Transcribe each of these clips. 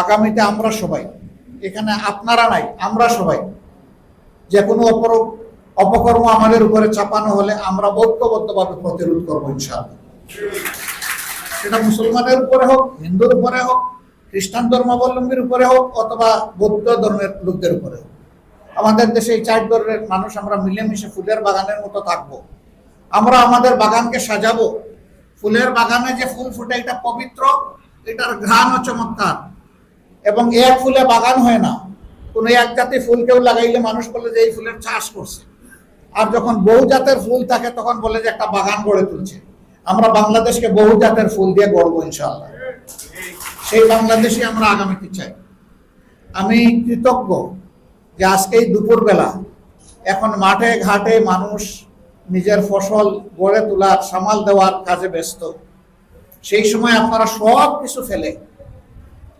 আগামীতে আমরা সবাই, এখানে আপনারা নাই, আমরা সবাই, যে কোনো অপর অপকর্ম আমাদের উপরে চাপানো হলে আমরা ঐক্যবদ্ধভাবে প্রতিরোধ করব ইনশাআল্লাহ। সেটা মুসলমানের উপরে হোক, হিন্দুর উপরে হোক, খ্রিস্টান ধর্মাবলম্বীর উপরে হোক, অথবা বৌদ্ধ ধর্মের লোকদের উপরে হোক। আমাদের দেশে এই চার ধর্মের মানুষ আমরা মিলেমিশে ফুলের বাগানের মতো থাকব। আমরা আমাদের বাগানকে সাজাবো। ফুলের বাগানে যে ফুল ফুটে, এটা পবিত্র, এটার ঘ্রাণও চমৎকার। এবং এক ফুলে বাগান হয় না। কোনো এক জাতি ফুল কেউ লাগাইলে মানুষ বলে যে এই ফুলের চাষ করছে। আর যখন বহু জাতের ফুল থাকে, তখন বলে যে একটা বাগান গড়ে তুলছে। আমরা বাংলাদেশকে বহু জাতের ফুল দিয়ে গড়বো ইনশাআল্লাহ। সেই বাংলাদেশে আমরা আগামীতে চাই। আমি কৃতজ্ঞ যে আজকে দুপুরবেলা এখন মাঠে ঘাটে মানুষ নিজের ফসল গড়ে তোলার, সামাল দেওয়ার কাজে ব্যস্ত। সেই সময় আপনারা সব কিছু ফেলে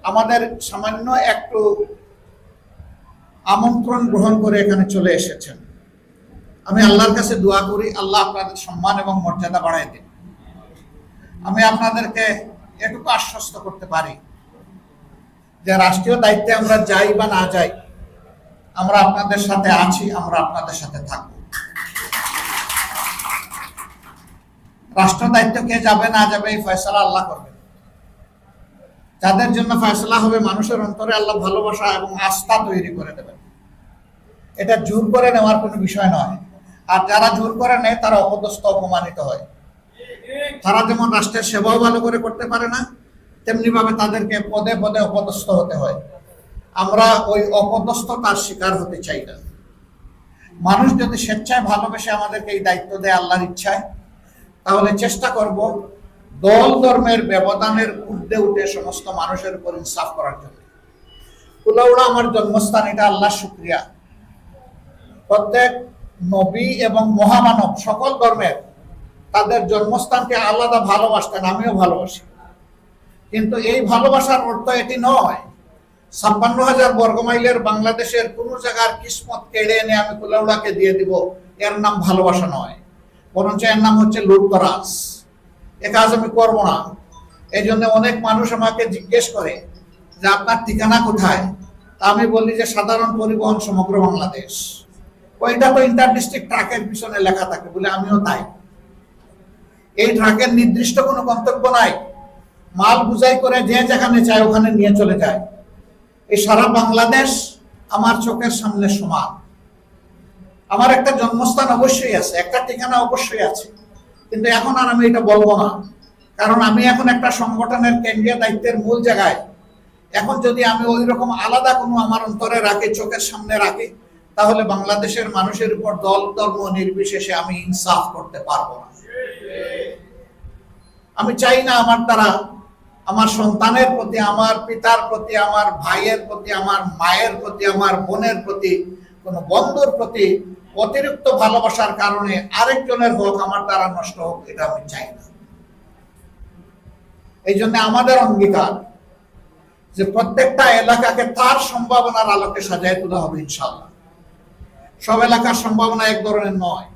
আমাদের সামান্য একটু আমন্ত্রণ গ্রহণ করে এখানে চলে এসেছেন। আমি আল্লাহর কাছে দোয়া করি, আল্লাহ আপনাদের সম্মান এবং মর্যাদা বাড়াই দিন। আমি আপনাদেরকে এটুকু আশ্বস্ত করতে পারি যে রাষ্ট্রীয় দায়িত্বে আমরা যাই বা না যাই, আমরা আপনাদের সাথে আছি, আমরা আপনাদের সাথে থাকব। রাষ্ট্র দায়িত্ব কে যাবে না যাবে এই ফয়সলা আল্লাহ করবেন যাদের জন্য ফয়সলা হবে, মানুষের অন্তরে আল্লাহ ভালোবাসা এবং আস্থা তৈরি করে দেবেন। এটা জোর করে নেওয়ার কোনো বিষয় নয়। আর যারা জোর করে নেয়, তারা অপদস্থ, অপমানিত হয়। তারা যেমন রাষ্ট্রের সেবাও ভালো করে করতে পারে না তেমনি ভাবে তাদেরকে পদে পদে অপদস্থ হতে হয়। আমরা ওই অপদস্থতার শিকার হতে চাই না। মানুষ যদি স্বেচ্ছায় ভালোবেসে আমাদেরকে এই দায়িত্ব দেয়, আল্লাহর ইচ্ছায়, তাহলে চেষ্টা করব দল ধর্মের ব্যবধানের ঊর্ধ্বে উঠে সমস্ত মানুষের উপর ইনসাফ করার জন্য। কুলাউড়া আমার জন্মস্থান, এটা আল্লাহ শুক্রিয়া। প্রত্যেক নবী এবং মহামানব সকল ধর্মের তাদের জন্মস্থানকে আলাদা ভালোবাসতেন, আমিও ভালোবাসি। কিন্তু এই ভালোবাসার অর্থ এটি নয়, ছাপ্পান্ন হাজার বর্গমাইলের বাংলাদেশের কোন জায়গার কিসমত কেড়ে এনে আমি কুলাউড়াকে দিয়ে দিব, এর নাম ভালোবাসা নয়, বরঞ্চ এর নাম হচ্ছে লুটতরাজ। এ কাজ আমি করব না। এই জন্য অনেক মানুষ আমাকে জিজ্ঞেস করে যে, আপনার ঠিকানা কোথায়? তা আমি বলি যে, সাধারণ পরিবহন সমগ্র বাংলাদেশ। ওইটা তো ইন্টার ডিস্ট্রিক্ট ট্রাকের পিছনে লেখা থাকে বলে আমিও তাই। এই ট্রাকের নির্দিষ্ট কোনো গন্তব্য নাই। মাল বুঝাই করে যে যেখানে চায় ওখানে নিয়ে চলে যায়। এই সারা বাংলাদেশ আমার চোখের সামনে সমান। আমার একটা জন্মস্থান অবশ্যই আছে, একটা ঠিকানা অবশ্যই আছে। কিন্তু এখন আর আমি এটা বলব না। কারণ আমি এখন একটা সংগঠনের কেন্দ্রীয় দায়িত্বের মূল জায়গায়। এখন যদি আমি ওই রকম আলাদা কোনো আমার অন্তরে রাখি, চোখের সামনে রাখি, তাহলে বাংলাদেশের মানুষের উপর দল, ধর্ম নির্বিশেষে আমি ইনসাফ করতে পারব না। আমি চাই না আমার দ্বারা আমার সন্তানের প্রতি, আমার পিতার প্রতি, আমার ভাইয়ের প্রতি, আমার মায়ের প্রতি, আমার বোনের প্রতি কোন বন্ধুর প্রতি অতিরিক্ত ভালোবাসার কারণে আরেকজনের হোক আমার দ্বারা নষ্ট হোক, এটা আমি চাই না। এই জন্য আমাদের অঙ্গীকার যে প্রত্যেকটা এলাকাকে তার সম্ভাবনার আলোকে সাজায় তোলা হবে ইনশাল্লাহ সব এলাকার সম্ভাবনা এক ধরনের নয়।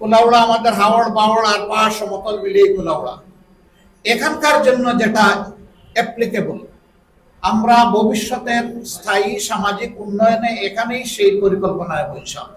কোলাউড়া, আমাদের হাওড়, বাওড় আর পাহাড় সমতল মিলিয়ে কোলাউড়া। এখানকার জন্য যেটা অ্যাপ্লিকেবল আমরা ভবিষ্যতের স্থায়ী সামাজিক উন্নয়নে এখানেই সেই পরিকল্পনায় বলছিলাম